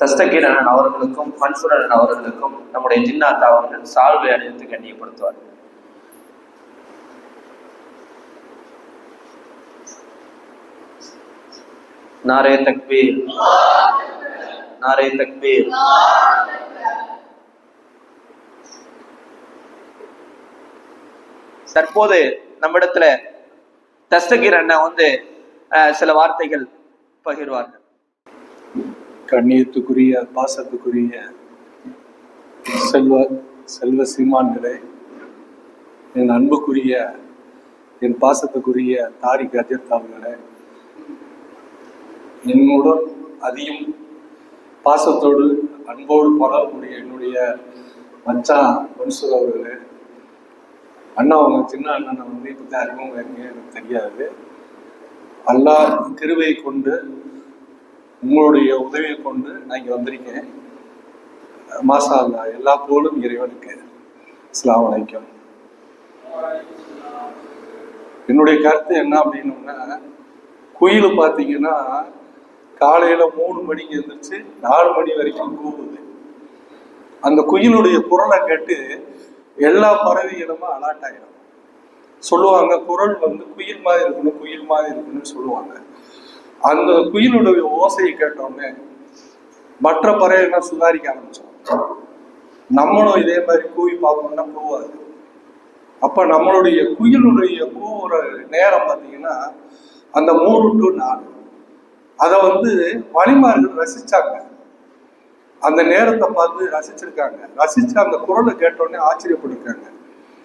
தஸ்தகீரன் அவர்களுக்கும் மன்சூரன் அவர்களுக்கும் நம்முடைய ஜின்னாத்தா அவர்கள் சால்வை அணிவித்து கண்ணியப்படுத்துவார். நாரே தக்பீர். நாரே தக்பீர். தற்போது நம்மிடத்துல தஸ்தகீர் அண்ணா வந்து அஹ், சில வார்த்தைகள் பகிர்வார்கள். கண்ணியத்துக்குரிய பாசத்துக்குரிய செல்வ செல்வ சீமான்களே என் அன்புக்குரிய என் பாசத்துக்குரிய தாரிக் அஜித் அவர்களே என்னுடன் அதிகம் பாசத்தோடு அன்போடு பழகக்கூடிய என்னுடைய மச்சான் மன்சூர் அவர்களே அண்ணா அவங்க சின்ன அண்ணனை வந்து இப்போ தான் அறிமுகம் எனக்கு தெரியாது. அல்லா கிருவை கொண்டு உங்களுடைய உதவியை கொண்டு நான் இங்கே வந்திருக்கேன். மாசா அல்லா எல்லா புகழும் இறைவனுக்கு. அஸ்ஸலாமு அலைக்கும். என்னுடைய கருத்து என்ன அப்படின்னோம்னா குயில் பார்த்தீங்கன்னா காலையில மூணு மணிக்கு எழுந்திரிச்சு நாலு மணி வரைக்கும் கூவுது. அந்த குயிலுடைய குரலை கேட்டு எல்லா பறவைகளுமே அலாட் ஆகிடும் சொல்லுவாங்க குரல் வந்து குயில் மாதிரி இருக்கணும் குயில் மாதிரி இருக்கணும்னு சொல்லுவாங்க. அந்த குயிலுடைய ஓசையை கேட்டோன்னே மற்ற பறவைகள் சுதாரிக்க ஆரம்பிச்சோம் நம்மளும் இதே மாதிரி கூவி பார்க்கணும்னா கூவாது அப்ப நம்மளுடைய குயிலுடைய கூவுற நேரம் பார்த்தீங்கன்னா அந்த மூணு டு நாலு. அதை வந்து வழிமார்கள் ரசிச்சாங்க. அந்த நேரத்தை பார்த்து ரசிச்சிருக்காங்க. ரசிச்சு அந்த குரலை கேட்டோடனே ஆச்சரியப்பட்டிருக்காங்க.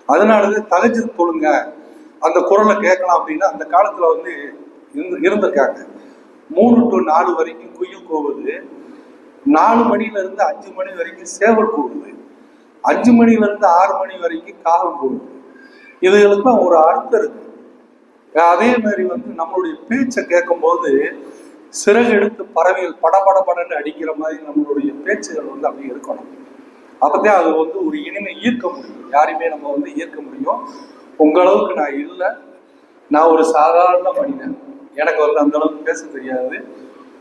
அதனாலதான் தகச்சு தொழுங்க அந்த குரலை கேட்கலாம் அப்படின்னா அந்த காலத்துல வந்து இருந்து இருந்திருக்காங்க. மூணு டு நாலு வரைக்கும் குயில் கோவுது. நாலு மணில இருந்து அஞ்சு மணி வரைக்கும் சேவல் கூவுது. அஞ்சு மணில இருந்து ஆறு மணி வரைக்கும் காகம் கூவுது. இதுகளுக்குலாம் ஒரு அர்த்தம் இருக்கு. அதே மாதிரி வந்து நம்மளுடைய பேச்சை கேட்கும்போது சிறகு எடுத்து பறவைகள் படபடபடன்னு அடிக்கிற மாதிரி நம்மளுடைய பேச்சுகள் வந்து அப்படி இருக்கணும். அப்பதான் அது வந்து ஒரு இனிமை ஈர்க்க முடியும். யாரையுமே நம்ம வந்து ஈர்க்க முடியும். உங்களவுக்கு நான் இல்லை. நான் ஒரு சாதாரண மனிதன். எனக்கு வந்து அந்த அளவுக்கு பேச தெரியாது.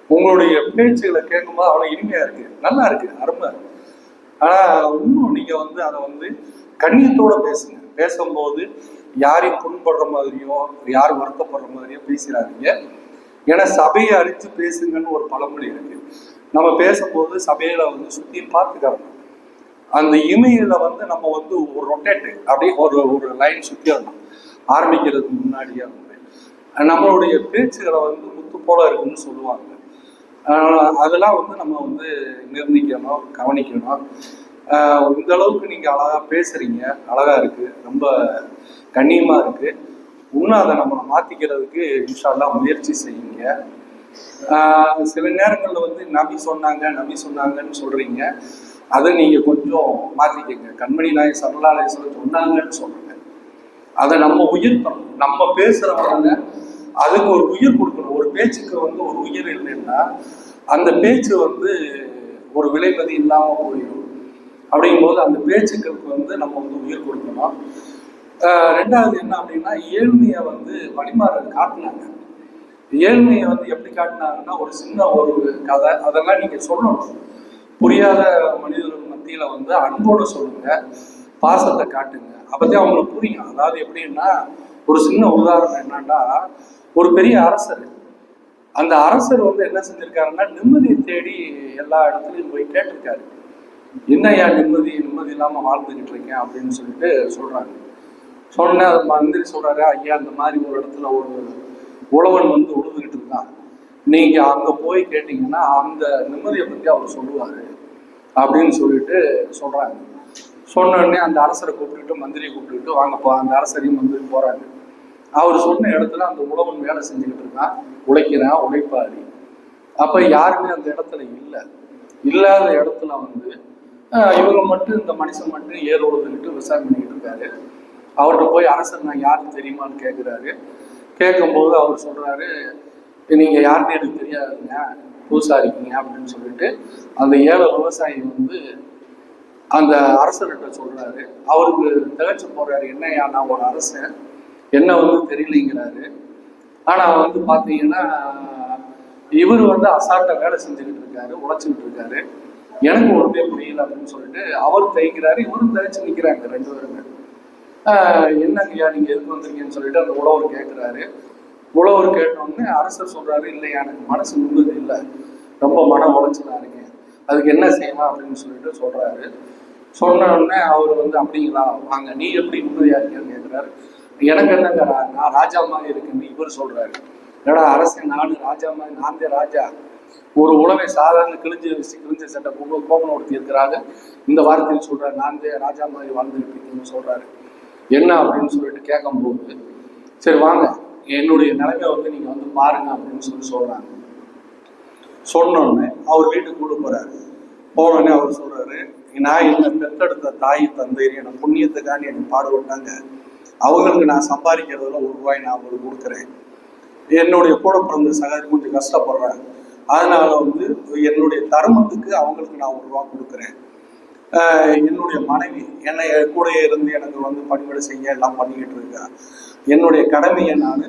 உங்களுடைய பேச்சுகளை கேட்கும்போது அவ்வளோ இனிமையா இருக்கு. நல்லா இருக்கு. அருமை. ஆனா இன்னும் நீங்க வந்து அதை வந்து கண்ணியத்தோட பேசுங்க. பேசும்போது யாரையும் புண்படுற மாதிரியோ யார் வருத்தப்படுற மாதிரியோ பேசிடாதீங்க. ஏன்னா சபையை அழிச்சு பேசுங்கன்னு ஒரு பழமொழி இருக்கு. நம்ம பேசும்போது சபையில வந்து சுத்தி பார்த்துக்கணும் அந்த இமையில வந்து நம்ம வந்து ஒரு ரொட்டேட்டு. அப்படியே ஒரு ஒரு லைன் சுத்திடணும் ஆரம்பிக்கிறதுக்கு முன்னாடியே நம்மளுடைய பேச்சுகளை வந்து முத்து போல இருக்குன்னு சொல்லுவாங்க. அதெல்லாம் வந்து நம்ம வந்து நிர்ணயிக்கணும் கவனிக்கணும். இந்த அளவுக்கு நீங்க அழகா பேசுறீங்க. அழகா இருக்கு. ரொம்ப கண்ணியமா இருக்கு. இன்னும் அதை நம்மளை மாத்திக்கிறதுக்கு இன்ஷால்லாம் முயற்சி செய்யுங்க. சில நேரங்களில் வந்து நபி சொன்னாங்க நபி சொன்னாங்கன்னு சொல்றீங்க. அதை நீங்க கொஞ்சம் மாத்திக்கங்க. கண்மணி நாயக் சரலாலேஸ்வரர் சொன்னாங்கன்னு சொல்றீங்க அதை நம்ம உயிர்த்தணும். நம்ம பேசுறவங்க அதுக்கு ஒரு உயிர் கொடுக்கணும். ஒரு பேச்சுக்கு வந்து ஒரு உயிர் இல்லைன்னா அந்த பேச்சு வந்து ஒரு விலைமதி இல்லாமல் போயிடும். அப்படிங்கும்போது அந்த பேச்சுக்களுக்கு வந்து நம்ம வந்து உயிர் கொடுக்கணும். ரெண்டாவது என்ன அப்படின்னா ஏழ்மையை வந்து வழிமாறல் காட்டினாங்க. ஏழ்மையை வந்து எப்படி காட்டினாங்கன்னா ஒரு சின்ன ஒரு கதை. அதெல்லாம் நீங்க சொல்லணும். புரியாத மனிதர்கள் மத்தியில வந்து அன்போடு சொல்லுங்க பாசத்தை காட்டுங்க. அப்பதான் அவங்களுக்கு புரியும். அதாவது எப்படின்னா ஒரு சின்ன உதாரணம் என்னன்னா ஒரு பெரிய அரசர். அந்த அரசர் வந்து என்ன செஞ்சிருக்காருன்னா நிம்மதியை தேடி எல்லா இடத்துலையும் போய் கேட்டிருக்காரு. என்னய்யா நிம்மதி? நிம்மதி இல்லாம வாழ்ந்துகிட்டு இருக்கேன் அப்படின்னு சொல்லிட்டு சொல்றாங்க சொன்ன அது மந்திரி சொல்றாரு ஐயா இந்த மாதிரி ஒரு இடத்துல ஒரு உழவன் வந்து உழுதுகிட்டு இருந்தான். நீங்க அங்க போய் கேட்டீங்கன்னா அந்த நிம்மதியை பத்தி அவர் சொல்லுவாரு அப்படின்னு சொல்லிட்டு சொல்றாங்க சொன்ன உடனே அந்த அரசரை கூப்பிட்டுட்டு மந்திரியை கூப்பிட்டுட்டு வாங்கப்பா அந்த அரசரையும் மந்திரி போறாங்க அவர் சொன்ன இடத்துல அந்த உழவன் வேலை செஞ்சுக்கிட்டு இருக்கான். உழைக்கிறான் உழைப்பாளி. அப்ப யாருமே அந்த இடத்துல இல்லை. இல்லாத இடத்துல வந்து இவங்க மட்டும் இந்த மனுஷன் மட்டும் ஏர் உழுதுகிட்டு விவசாயம் பண்ணிக்கிட்டு இருக்காரு. அவர்கிட்ட போய் அரசர் நான் யாருன்னு தெரியுமான்னு கேட்குறாரு கேட்கும்போது அவர் சொல்றாரு நீங்க யாருன்னு எனக்கு தெரியாதுங்க. புதுசா இருக்கீங்க அப்படின்னு சொல்லிட்டு அந்த ஏழை விவசாயி வந்து அந்த அரசர்கிட்ட சொல்றாரு. அவருக்கு திகச்சு போறாரு என்னையா நான் ஒரு அரசன். என்ன வந்து தெரியலைங்கிறாரு. ஆனால் வந்து பார்த்தீங்கன்னா இவர் வந்து அசால்ட்டா வேலை செஞ்சுக்கிட்டு இருக்காரு உழைச்சிக்கிட்டு இருக்காரு. எனக்கு ஒன்றுமே புரியல அப்படின்னு சொல்லிட்டு அவர் தைக்கிறாரு இவரும் தைச்சு நிற்கிறாங்க ரெண்டு பேருமே. என்னங்கய்யா நீங்கள் எதுக்கு வந்திருக்கீங்கன்னு சொல்லிட்டு அந்த உழவர் கேட்குறாரு உழவர் கேட்டோடனே அரசர் சொல்கிறாரு இல்லையா எனக்கு மனசு நிம்மதி இல்லை. ரொம்ப மன உளைச்சலா இருக்கேன். அதுக்கு என்ன செய்யலாம்? அப்படின்னு சொல்லிட்டு சொல்கிறாரு சொன்ன உடனே அவர் வந்து அப்படிங்களா வாங்க. நீ எப்படி நிம்மதியா இருக்கேன்னு கேட்குறாரு எனக்கு என்னங்க நான் ராஜா மாதிரி இருக்குன்னு இவர் சொல்றாரு. என்னடா அரசன் நானு ராஜா மாதிரி நான்தே ராஜா. ஒரு உழவை சாதாரண கிழிஞ்சு கிழிஞ்ச சட்டை கோபம் கோபம் ஒருத்தி இருக்கிறாங்க. இந்த வார்த்தையில் சொல்றாரு நான்தே ராஜா மாதிரி வாழ்ந்துருப்பீங்கன்னு சொல்றாரு. என்ன அப்படின்னு சொல்லிட்டு கேட்கும்போது சரி வாங்க என்னுடைய நிலைமை வந்து நீங்க வந்து பாருங்க அப்படின்னு சொல்லி சொல்றாங்க. சொன்னோடனே அவர் வீட்டுக்கு கூட போறாரு. போனோடனே அவர் சொல்றாரு நான் என்ன பெத்தெடுத்த தாய் தந்தையர் என புண்ணியத்துக்காண்டி என்னை பாடுபட்டாங்க. அவங்களுக்கு நான் சம்பாதிக்கிறதுல ஒரு ரூபாய் நான் அவங்களுக்கு கொடுக்குறேன். என்னுடைய கூட பிறந்த சகாரி கொஞ்சம் கஷ்டப்படுறாங்க. அதனால வந்து என்னுடைய தர்மத்துக்கு அவங்களுக்கு நான் ஒரு ரூபா கொடுக்குறேன். என்னுடைய மனைவி என்னை கூட இருந்து எனக்கு வந்து பணிவிடை செய்ய எல்லாம் பண்ணிக்கிட்டு இருக்கா. என்னுடைய கடமையை நான்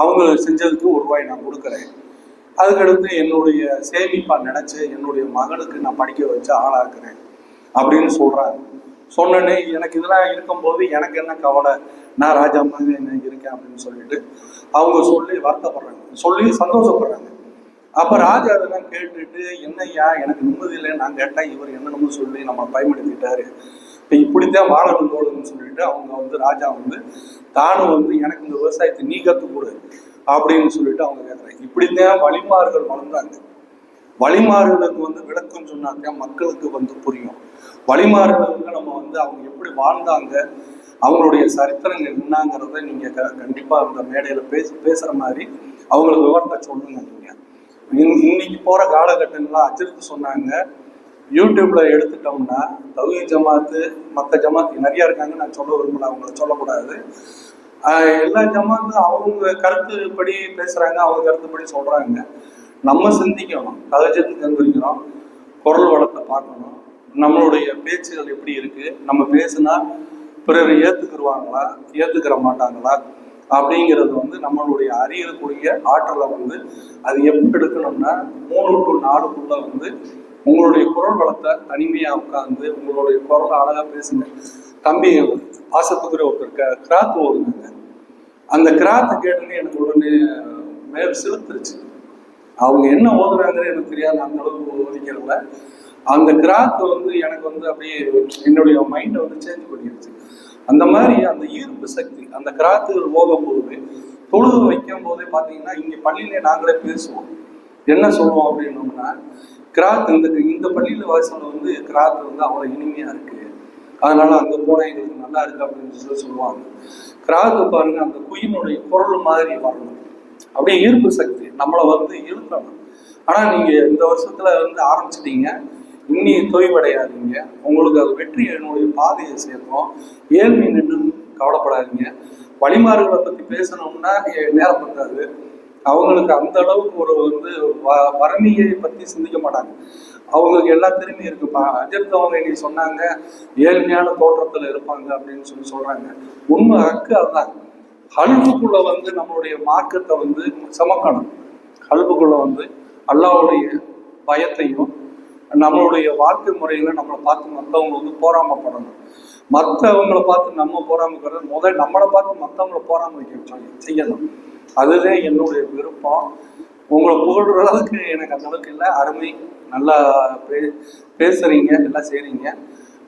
அவங்க செஞ்சதுக்கு ஒரு ரூபாய் நான் கொடுக்குறேன். அதுக்கடுத்து என்னுடைய சேமிப்பாக நினச்சி என்னுடைய மகனுக்கு நான் படிக்க வச்சு ஆளாக்குறேன். அப்படின்னு சொல்கிறாங்க சொன்னனே எனக்கு இதெல்லாம் இருக்கும்போது எனக்கு என்ன கவலை? நான் ராஜா மாதிரி என்ன இருக்கேன் அப்படின்னு சொல்லிட்டு அவங்க சொல்லி வருத்தப்படுறாங்க. சொல்லி சந்தோஷப்படுறாங்க. அப்போ ராஜா அதெல்லாம் கேட்டுட்டு என்னய்யா எனக்கு நிம்மதி இல்லைன்னு நான் கேட்டேன். இவர் என்னென்னமோ சொல்லி நம்ம பயன்படுத்திட்டாரு இப்போ இப்படித்தான் வாழணும் போதுன்னு சொல்லிட்டு அவங்க வந்து ராஜா வந்து தானும் வந்து எனக்கு இந்த விவசாயத்தை நீ கற்றுக்கூடு அப்படின்னு சொல்லிட்டு அவங்க கேட்குறாங்க இப்படித்தான் வழிமாறுகள் வளர்ந்தாங்க. வழிமாறுகளுக்கு வந்து விளக்கம் சொன்னாக்க மக்களுக்கு வந்து புரியும். வழிமாறுகளுக்கு நம்ம வந்து அவங்க எப்படி வாழ்ந்தாங்க அவங்களுடைய சரித்திரங்கள் என்னங்கிறத நீங்க க- கண்டிப்பா அந்த மேடையில பேச பேசுற மாதிரி அவங்களுக்கு விவரத்தை சொல்லுங்க நீங்க. இன்னைக்கு போற காலகட்டங்கள்லாம் அஜித் சொன்னாங்க யூடியூப்ல எடுத்துட்டோம்னா தௌஹி ஜமாத்து மற்ற ஜமாத்து நிறைய இருக்காங்க நான் சொல்ல விரும்பல அவங்கள சொல்லக்கூடாது. ஆஹ் எல்லா ஜமாத்தும் அவங்க கருத்துப்படி பேசுறாங்க அவங்க கருத்துப்படி சொல்றாங்க. நம்ம சிந்திக்கணும் சகஜத்துக்கு எந்திரிக்கிறோம் குரல் வளத்தை பார்க்கணும். நம்மளுடைய பேச்சுகள் எப்படி இருக்கு? நம்ம பேசுனா பிறர் ஏத்துக்கிடுவாங்களா ஏத்துக்கிற மாட்டாங்களா? அப்படிங்கிறது வந்து நம்மளுடைய அறியக்கூடிய ஆற்றலை வந்து அது எப்படி எடுக்கணும்னா மூணு டு நாலுக்குள்ள வந்து உங்களுடைய குரல் வளத்தை தனிமையா உட்காந்து உங்களுடைய குரல் அழகா பேசுங்க. தம்பி பாசத்துக்குரிய ஒருத்தர் க- கிராத் ஓடுங்க அந்த கிராத்து கேட்டோன்னே எனக்கு உடனே மேல் செலுத்துருச்சு அவங்க என்ன ஓதுறாங்கன்னு எனக்கு தெரியாது அந்த அளவுக்கு ஓதிக்கிறல அந்த கிராத் வந்து எனக்கு வந்து அப்படியே என்னுடைய மைண்டை வந்து சேஞ்ச் பண்ணிடுச்சு. அந்த மாதிரி அந்த ஈர்ப்பு சக்தி அந்த கிராத்துகள் ஓதும் போது தொழுது வைக்கும் போதே பார்த்தீங்கன்னா இங்கே பள்ளியிலே நாங்களே பேசுவோம். என்ன சொல்லுவோம் அப்படின்னோம்னா கிராத் இந்த இந்த பள்ளியில் வாசல் வந்து கிராத் வந்து அவ்வளோ இனிமையாக இருக்கு. அதனால அந்த போனால் எங்களுக்கு நல்லா இருக்கு அப்படின்னு சொல்லி சொல்லுவாங்க. கிராக்கு பாருங்க அந்த குயினுடைய குரல் மாதிரி வரணும். அப்படியே ஈர்ப்பு சக்தி. நம்மளை வந்து இழுக்கணும் ஆனா நீங்க இந்த வருஷத்துல வந்து ஆரம்பிச்சிட்டீங்க. இன்னி தொய்வடையாதீங்க. உங்களுக்கு அது வெற்றி என்னுடைய பாதையை சேர்க்கும். ஏழ்மை நின்று கவலைப்படாதீங்க. வழிமாறுகளை பற்றி பேசணும்னா நேரம் பத்தாது. அவங்களுக்கு அந்த அளவுக்கு ஒரு வந்து வ- வறுமையை பற்றி சிந்திக்க மாட்டாங்க. அவங்களுக்கு எல்லா திறமையும் இருக்குப்பா அஜித் அவங்க இன்னைக்கு சொன்னாங்க ஏழ்மையான தோற்றத்தில் இருப்பாங்க அப்படின்னு சொல்லி சொல்றாங்க. உண்மை ஹக்கு அதுதான். கல்வுக்குள்ள வந்து நம்மளுடைய மார்க்கத்தை வந்து சமக்கணும். கல்வுக்குள்ள வந்து அல்லாவுடைய பயத்தையும் நம்மளுடைய வாழ்க்கை முறையில நம்மளை பார்த்து மற்றவங்க வந்து போராமப்படணும். மற்றவங்கள பார்த்து நம்ம போராமக்கிறது முதல் நம்மளை பார்த்து மற்றவங்கள போராம வைக்க சொல்லி- செய்யணும். அதுதான் என்னுடைய விருப்பம். உங்களை புகழ்ற அளவுக்கு எனக்கு அந்த அளவுக்கு இல்லை. அருமை. நல்லா பே பேசுறீங்க நல்லா செய்றீங்க.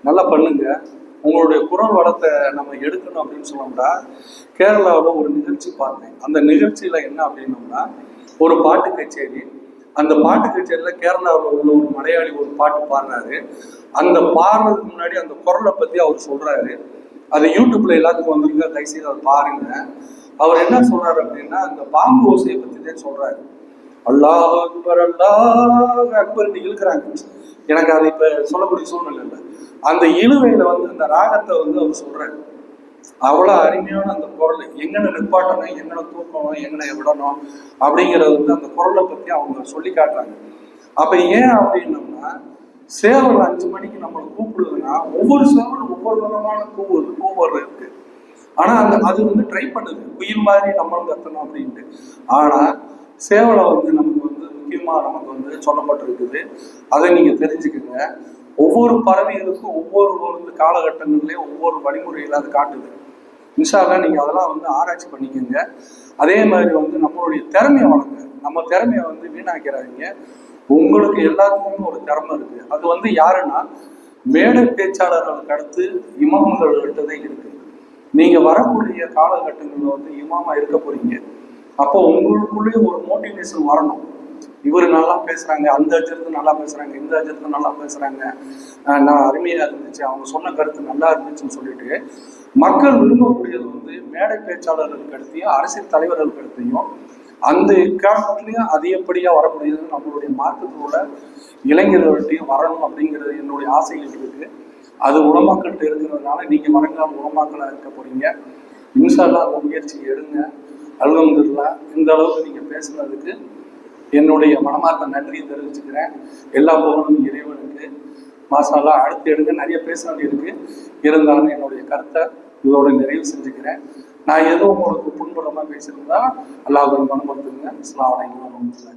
நல்லா பண்ணுங்க. உங்களுடைய குரல் வளத்தை நம்ம எடுக்கணும் அப்படின்னு சொன்னோம்னா கேரளாவில் ஒரு நிகழ்ச்சி பார்த்தேன். அந்த நிகழ்ச்சியில என்ன அப்படின்னோம்னா ஒரு பாட்டு கச்சேரி. அந்த பாட்டு கச்சேரியில கேரளாவில் உள்ள ஒரு மலையாளி ஒரு பாட்டு பாடுறாரு. அந்த பாடுறதுக்கு முன்னாடி அந்த குரலை பத்தி அவர் சொல்றாரு. அது யூடியூப்ல எல்லாத்துக்கும் வந்திருக்க? தயவுசெய்து அதை பாருங்க. அவர் என்ன சொல்றாரு அப்படின்னா அந்த பாம்பு ஓசையை பத்தி தான் சொல்றாரு. அல்லாஹ் அக்பர் அல்லாஹ் அக்பர் இழுக்கிறாங்க. எனக்கு அது இப்ப சொல்லக்கூடிய சூழ்நிலை இல்லை. அந்த இழுவையில வந்து இந்த ராகத்தை வந்து அவர் சொல்றாரு. அவ்வளவு அருமையான அந்த குரல். எங்கன நிப்பாட்டணும் எங்கன தூக்கணும் எங்கன விடணும் அப்படிங்கறது வந்து அந்த குரலை பத்தி அவங்க சொல்லி காட்டுறாங்க. அப்ப ஏன் அப்படின்னம்னா சேவல் அஞ்சு மணிக்கு நம்மளை கூப்பிடுதுன்னா ஒவ்வொரு சேவலும் ஒவ்வொரு விதமான கூவுது கூவுறது இருக்கு. ஆனா அந்த அது வந்து ட்ரை பண்ணுது. குயில் மாதிரி நம்மளும் கத்தணும் அப்படின்ட்டு. ஆனா சேவலை வந்து நமக்கு வந்து முக்கியமாக நமக்கு வந்து சொல்லப்பட்டிருக்குது. அதை நீங்கள் தெரிஞ்சுக்கங்க. ஒவ்வொரு பறவைகளுக்கும் ஒவ்வொரு வந்து காலகட்டங்கள்லேயும் ஒவ்வொரு வழிமுறையில் அது காட்டுது. மிஷாலாம் நீங்கள் அதெல்லாம் வந்து ஆராய்ச்சி பண்ணிக்கோங்க. அதே மாதிரி வந்து நம்மளுடைய திறமையை வளர்ங்க. நம்ம திறமையை வந்து வீணாக்கிறாதீங்க. உங்களுக்கு எல்லாத்துக்குமே ஒரு திறமை இருக்குது அது வந்து யாருன்னா மேடை பேச்சாளர்களுக்கு அடுத்து இமாம்கள்கிட்ட தான் இருக்குது நீங்கள் வரக்கூடிய காலகட்டங்களில் வந்து இமாமா இருக்க போகிறீங்க அப்போ உங்களுக்குள்ளேயே ஒரு மோட்டிவேஷன் வரணும். இவர் நல்லா பேசுறாங்க அந்த அஜரத்து நல்லா பேசுறாங்க இந்த அஜரத்து நல்லா பேசுறாங்க. நான் அருமையா இருந்துச்சு. அவங்க சொன்ன கருத்து நல்லா இருந்துச்சுன்னு சொல்லிட்டு மக்கள் விரும்பக்கூடியது வந்து மேடை பேச்சாளர்களுக்கு அடுத்தையும் அரசியல் தலைவர்களுக்கு அடுத்தையும் அந்த காலத்துலயும் அதிகப்படியா வரக்கூடியது நம்மளுடைய மார்க்கத்தோட இளைஞர்கள்ட்டையும் வரணும் அப்படிங்கிறது என்னுடைய ஆசைகள் இருக்கு. அது உடமாக்கள்கிட்ட இருக்கிறதுனால நீங்க வருங்கால உலமாக்களா இருக்க போறீங்க. இன்ஷால்லா அந்த முயற்சி எடுங்க. அல்ஹம்துலில்லாஹ் இந்த அளவுக்கு நீங்க பேசுனதுக்கு என்னுடைய மனமார்ந்த நன்றியை தெரிவிச்சுக்கிறேன். எல்லா புகழும் இறைவனுக்கு. மாசாலா அடுத்து எடுங்க நிறைய பேச வேண்டியிருக்கு. இருந்தாலும் என்னுடைய கருத்தை இதோட நிறைவு செஞ்சுக்கிறேன். நான் ஏதோ உங்களுக்கு புண்படமாக பேசியிருந்தா அல்லாஹ் மனப்படுத்துங்க கொடுத்துருங்க வலைக்கம் வரமத்துல்லாஹி